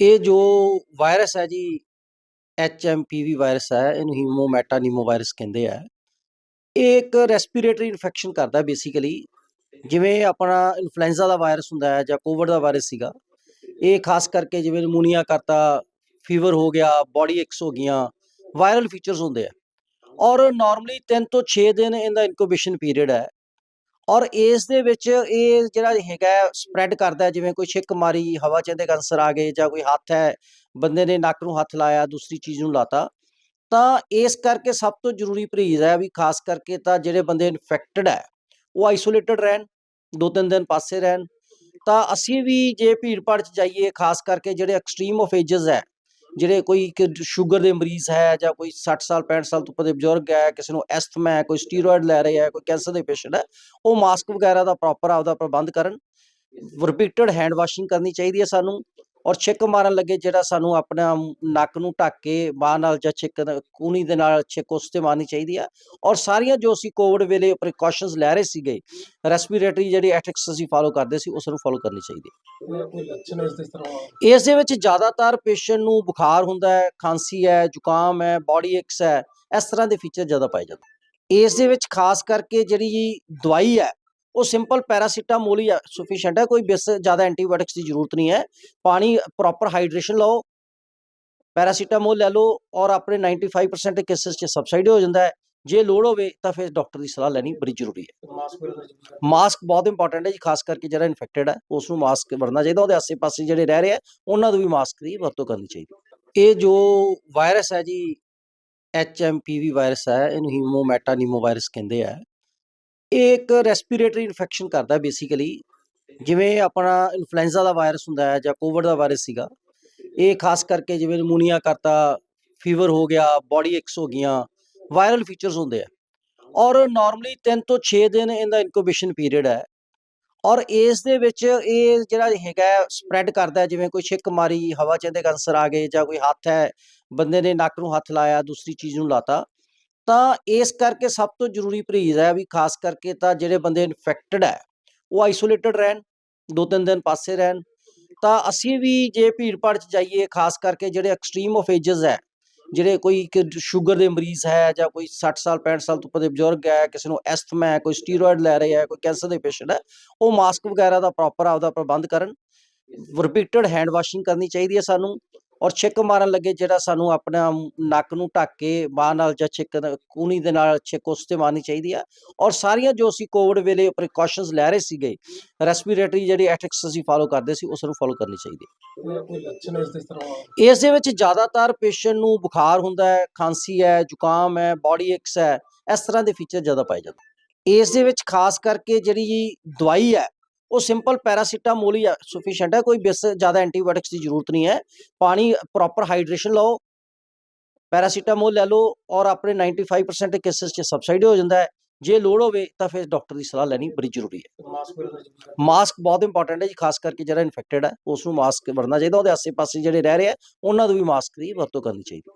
ਇਹ ਜੋ ਵਾਇਰਸ ਹੈ ਜੀ ਐਚਐਮਪੀਵੀ ਵਾਇਰਸ ਹੈ, ਇਹਨੂੰ ਹੀਮੋ ਨੀਮੋ ਵਾਇਰਸ ਕਹਿੰਦੇ ਆ। ਇਹ ਇੱਕ ਰੈਸਪੀਰੇਟਰੀ ਇਨਫੈਕਸ਼ਨ ਕਰਦਾ ਬੇਸਿਕਲੀ ਜਿਵੇਂ ਆਪਣਾ ਇਨਫਲੂਐਂਜ਼ਾ ਦਾ ਵਾਇਰਸ ਹੁੰਦਾ ਹੈ ਜਾਂ ਕੋਵਿਡ ਦਾ ਵਾਇਰਸ ਸੀਗਾ। ਇਹ ਖਾਸ ਕਰਕੇ ਜਿਵੇਂ ਨਮੂਨੀਆ ਕਰਤਾ ਫੀਵਰ ਹੋ ਗਿਆ ਬਾਡੀ ਐਕਸ ਹੋ ਗਈਆਂ ਵਾਇਰਲ ਫੀਚਰਸ ਹੁੰਦੇ ਆ। ਔਰ ਨਾਰਮਲੀ 3 ਤੋਂ 6 ਦਿਨ ਇਹਦਾ ਇਨਕੂਬੇਸ਼ਨ ਪੀਰੀਅਡ ਹੈ। ਔਰ ਇਸ ਦੇ ਵਿੱਚ ਇਹ ਜਿਹੜਾ ਹੈਗਾ ਸਪਰੈਡ ਕਰਦਾ ਜਿਵੇਂ ਕੋਈ ਛਿੱਕ ਮਾਰੀ, ਹਵਾ ਚ ਇਹਦੇ ਕੈਂਸਰ ਆ ਗਏ ਜਾਂ ਕੋਈ ਹੱਥ ਹੈ, ਬੰਦੇ ਨੇ ਨੱਕ ਨੂੰ ਹੱਥ ਲਾਇਆ, ਦੂਸਰੀ ਚੀਜ਼ ਨੂੰ ਲਾਤਾ, ਤਾਂ ਇਸ ਕਰਕੇ ਸਭ ਤੋਂ ਜ਼ਰੂਰੀ ਪਰਹੇਜ਼ ਹੈ ਵੀ ਖਾਸ ਕਰਕੇ ਤਾਂ ਜਿਹੜੇ ਬੰਦੇ ਇਨਫੈਕਟਡ ਹੈ, ਉਹ ਆਈਸੋਲੇਟਡ ਰਹਿਣ, ਦੋ ਤਿੰਨ ਦਿਨ ਪਾਸੇ ਰਹਿਣ, ਤਾਂ ਅਸੀਂ ਵੀ ਜੇ ਭੀੜ ਭਾੜ ਚ ਜਾਈਏ, ਖਾਸ ਕਰਕੇ ਜਿਹੜੇ ਐਕਸਟ੍ਰੀਮ ਆਫ ਏਜਸ ਹੈ ਜਿਹੜੇ ਕੋਈ ਸ਼ੂਗਰ ਦੇ ਮਰੀਜ਼ ਹੈ ਜਾਂ ਕੋਈ 60 ਸਾਲ 65 ਸਾਲ ਤੋਂ ਉੱਪਰ ਦੇ ਬਜ਼ੁਰਗ ਹੈ ਕਿਸੇ ਨੂੰ ਐਸਥਮਾ ਹੈ ਕੋਈ ਸਟੀਰੋਇਡ ਲੈ ਰਿਹਾ ਹੈ ਕੋਈ ਕੈਂਸਰ ਦੇ ਪੇਸ਼ੈਂਟ ਹੈ ਉਹ ਮਾਸਕ ਵਗੈਰਾ ਦਾ ਪ੍ਰੋਪਰ ਆਪਦਾ ਪ੍ਰਬੰਧ ਕਰਨ ਰਿਪੀਟਡ ਹੈਂਡ ਵਾਸ਼ਿੰਗ ਕਰਨੀ ਚਾਹੀਦੀ ਹੈ ਸਾਨੂੰ। ਔਰ ਛਿੱਕ ਮਾਰਨ ਲੱਗੇ ਜਿਹੜਾ ਸਾਨੂੰ ਆਪਣਾ ਨੱਕ ਨੂੰ ਢੱਕ ਕੇ ਬਾਹ ਨਾਲ ਜਾਂ ਛਿੱਕ ਕੂਣੀ ਦੇ ਨਾਲ ਛਿੱਕ ਉਸ ਤੇ ਮਾਰਨੀ ਚਾਹੀਦੀ ਆ। ਔਰ ਸਾਰੀਆਂ ਜੋ ਅਸੀਂ ਕੋਵਿਡ ਵੇਲੇ ਪ੍ਰੀਕਾਸ਼ਨਸ ਲੈ ਰਹੇ ਸੀਗੇ ਰੈਸਪੀਰੇਟਰੀ ਜਿਹੜੀ ਐਥਿਕਸ ਅਸੀਂ ਫਾਲੋ ਕਰਦੇ ਸੀ ਉਸ ਨੂੰ ਫਾਲੋ ਕਰਨੀ ਚਾਹੀਦੀ ਇਸ ਦੇ? ਵਿੱਚ ਜ਼ਿਆਦਾਤਰ ਪੇਸ਼ੈਂਟ ਨੂੰ ਬੁਖਾਰ ਹੁੰਦਾ ਹੈ ਖਾਂਸੀ ਹੈ ਜ਼ੁਕਾਮ ਹੈ ਬਾਡੀ ਐਕਸ ਹੈ ਇਸ ਤਰ੍ਹਾਂ ਦੇ ਫੀਚਰ ਜ਼ਿਆਦਾ ਪਾਏ ਜਾਂਦੇ ਇਸ ਦੇ ਵਿੱਚ ਖਾਸ ਕਰਕੇ ਜਿਹੜੀ ਦਵਾਈ ਹੈ ਉਹ ਸਿੰਪਲ ਪੈਰਾਸੀਟਾਮੋਲ ਹੀ ਸਫੀਸ਼ੀਐਂਟ ਹੈ, ਕੋਈ ਬਿਸ ਜ਼ਿਆਦਾ ਐਂਟੀਬਾਇਓਟਿਕਸ ਦੀ ਜ਼ਰੂਰਤ ਨਹੀਂ ਹੈ। ਪਾਣੀ ਪ੍ਰੋਪਰ ਹਾਈਡਰੇਸ਼ਨ ਲਓ ਪੈਰਾਸੀਟਾਮੋਲ ਲੈ ਲਓ ਔਰ ਆਪਣੇ 95% ਕੇਸਿਸ 'ਚ ਸਬਸਾਈਡ ਹੋ ਜਾਂਦਾ ਹੈ। ਜੇ ਲੋੜ ਹੋਵੇ ਤਾਂ ਫਿਰ ਡਾਕਟਰ ਦੀ ਸਲਾਹ ਲੈਣੀ ਬੜੀ ਜ਼ਰੂਰੀ ਹੈ। ਮਾਸਕ ਬਹੁਤ ਇੰਪੋਰਟੈਂਟ ਹੈ ਜੀ, ਖਾਸ ਕਰਕੇ ਜਿਹੜਾ ਇਨਫੈਕਟਡ ਹੈ ਉਸ ਨੂੰ ਮਾਸਕ ਵਰਨਾ ਚਾਹੀਦਾ, ਉਹਦੇ ਆਸ-ਪਾਸੇ ਜਿਹੜੇ ਰਹਿ ਰਹੇ ਆ ਉਹਨਾਂ ਨੂੰ ਵੀ ਮਾਸਕ ਦੀ ਵਰਤੋਂ ਕਰਨੀ ਚਾਹੀਦੀ ਇਹ ਜੋ ਵਾਇਰਸ ਹੈ ਜੀ ਐਚਐਮਪੀਵੀ ਵਾਇਰਸ ਹੈ, ਇਹਨੂੰ ਹੀਮੋਮੈਟਾਨੀਮੋ ਵਾਇਰਸ ਕਹਿੰਦੇ ਆ। ਇਹ ਇੱਕ ਰੈਸਪੀਰੇਟਰੀ ਇਨਫੈਕਸ਼ਨ ਕਰਦਾ ਬੇਸਿਕਲੀ ਜਿਵੇਂ ਆਪਣਾ ਇਨਫਲੂਐਂਜ਼ਾ ਦਾ ਵਾਇਰਸ ਹੁੰਦਾ ਹੈ ਜਾਂ ਕੋਵਿਡ ਦਾ ਵਾਇਰਸ ਸੀਗਾ, ਇਹ ਖਾਸ ਕਰਕੇ ਜਿਵੇਂ ਨਮੂਨੀਆ ਕਰਤਾ ਫੀਵਰ ਹੋ ਗਿਆ ਬਾਡੀ ਐਕਸ ਹੋ ਗਈਆਂ ਵਾਇਰਲ ਫੀਚਰਸ ਹੁੰਦੇ ਆ। ਔਰ ਨਾਰਮਲੀ 3 ਤੋਂ 6 ਦਿਨ ਇਹਦਾ ਇਨਕੂਬੇਸ਼ਨ ਪੀਰੀਅਡ ਹੈ। ਔਰ ਇਸ ਦੇ ਵਿੱਚ ਇਹ ਜਿਹੜਾ ਹੈਗਾ ਸਪਰੈਡ ਕਰਦਾ ਜਿਵੇਂ ਕੋਈ ਛਿੱਕ ਮਾਰੀ, ਹਵਾ ਚ ਇਹਦੇ ਕੈਂਸਰ ਆ ਗਏ ਜਾਂ ਕੋਈ ਹੱਥ ਹੈ, ਬੰਦੇ ਨੇ ਨੱਕ ਨੂੰ ਹੱਥ ਲਾਇਆ, ਦੂਸਰੀ ਚੀਜ਼ ਨੂੰ ਲਾਤਾ ਤਾਂ ਇਸ ਕਰਕੇ ਸਭ ਤੋਂ ਜ਼ਰੂਰੀ ਪਰਹੇਜ਼ ਹੈ ਵੀ ਖਾਸ ਕਰਕੇ ਤਾਂ ਜਿਹੜੇ ਬੰਦੇ ਇਨਫੈਕਟਡ ਹੈ, ਉਹ ਆਈਸੋਲੇਟਡ ਰਹਿਣ, ਦੋ ਤਿੰਨ ਦਿਨ ਪਾਸੇ ਰਹਿਣ, ਤਾਂ ਅਸੀਂ ਵੀ ਜੇ ਭੀੜ ਭਾੜ ਚ ਜਾਈਏ, ਖਾਸ ਕਰਕੇ ਜਿਹੜੇ ਐਕਸਟ੍ਰੀਮ ਆਫ ਏਜਸ ਹੈ, ਜਿਹੜੇ ਕੋਈ ਸ਼ੂਗਰ ਦੇ ਮਰੀਜ਼ ਹੈ ਜਾਂ ਕੋਈ 60 ਸਾਲ 65 ਸਾਲ ਤੋਂ ਉੱਪਰ ਦੇ ਬਜ਼ੁਰਗ ਹੈ, ਕਿਸੇ ਨੂੰ ਐਸਥਮਾ ਹੈ, ਕੋਈ ਸਟੀਰੋਇਡ ਲੈ ਰਿਹਾ ਹੈ, ਕੋਈ ਕੈਂਸਰ ਦੇ ਪੇਸ਼ੈਂਟ ਹੈ, ਉਹ ਮਾਸਕ ਵਗੈਰਾ ਦਾ ਪ੍ਰੋਪਰ ਆਪਦਾ ਪ੍ਰਬੰਧ ਕਰਨ ਰਿਪੀਟਡ ਹੈਂਡ ਵਾਸ਼ਿੰਗ ਕਰਨੀ ਚਾਹੀਦੀ ਹੈ ਸਾਨੂੰ ਔਰ ਛਿੱਕ ਮਾਰਨ ਲੱਗੇ ਜਿਹੜਾ ਸਾਨੂੰ ਆਪਣਾ ਨੱਕ ਨੂੰ ਢੱਕ ਕੇ ਬਾਹ ਨਾਲ ਜਾਂ ਛਿੱਕ ਕੂਣੀ ਦੇ ਨਾਲ ਛਿੱਕ ਉਸ ਤੇ ਮਾਰਨੀ ਚਾਹੀਦੀ ਆ। ਔਰ ਸਾਰੀਆਂ ਜੋ ਅਸੀਂ ਕੋਵਿਡ ਵੇਲੇ ਪ੍ਰੀਕਾਸ਼ਨਸ ਲੈ ਰਹੇ ਸੀਗੇ ਰੈਸਪੀਰੇਟਰੀ ਜਿਹੜੀ ਐਥਿਕਸ ਅਸੀਂ ਫਾਲੋ ਕਰਦੇ ਸੀ ਉਸ ਨੂੰ ਫਾਲੋ ਕਰਨੀ ਚਾਹੀਦੀ ਹੈ ਇਸ ਦੇ ਵਿੱਚ ਜ਼ਿਆਦਾਤਰ ਪੇਸ਼ੈਂਟ ਨੂੰ ਬੁਖਾਰ ਹੁੰਦਾ ਹੈ ਖਾਂਸੀ ਹੈ ਜ਼ੁਕਾਮ ਹੈ ਬਾਡੀ ਐਕਸ ਹੈ ਇਸ ਤਰ੍ਹਾਂ ਦੇ ਫੀਚਰ ਜ਼ਿਆਦਾ ਪਾਏ ਜਾਂਦੇ ਇਸ ਦੇ ਵਿੱਚ ਖਾਸ ਕਰਕੇ ਜਿਹੜੀ ਦਵਾਈ ਹੈ ਉਹ ਸਿੰਪਲ ਪੈਰਾਸੀਟਾਮੋਲ ਹੀ ਸਫੀਸ਼ੀਐਂਟ ਹੈ ਕੋਈ ਬੇਸ ਜ਼ਿਆਦਾ ਐਂਟੀਬਾਇਓਟਿਕਸ ਦੀ ਜ਼ਰੂਰਤ ਨਹੀਂ ਹੈ। ਪਾਣੀ ਪ੍ਰੋਪਰ ਹਾਈਡਰੇਸ਼ਨ ਲਓ ਪੈਰਾਸੀਟਾਮੋਲ ਲੈ ਲਓ ਔਰ ਆਪਣੇ 95% ਕੇਸਿਸ 'ਚ ਸਬਸਾਈਡ ਹੋ ਜਾਂਦਾ ਹੈ। ਜੇ ਲੋੜ ਹੋਵੇ ਤਾਂ ਫਿਰ ਡਾਕਟਰ ਦੀ ਸਲਾਹ ਲੈਣੀ ਬੜੀ ਜ਼ਰੂਰੀ ਹੈ। ਮਾਸਕ ਮਾਸਕ ਬਹੁਤ ਇੰਪੋਰਟੈਂਟ ਹੈ ਜੀ, ਖਾਸ ਕਰਕੇ ਜਿਹੜਾ ਇਨਫੈਕਟਡ ਹੈ ਉਸ ਨੂੰ ਮਾਸਕ ਵਰਨਾ ਚਾਹੀਦਾ, ਉਹਦੇ ਆਸ-ਪਾਸੇ ਜਿਹੜੇ ਰਹਿ ਰਹੇ ਆ, ਉਹਨਾਂ ਨੂੰ ਵੀ ਮਾਸਕ ਦੀ ਵਰਤੋਂ ਕਰਨੀ ਚਾਹੀਦੀ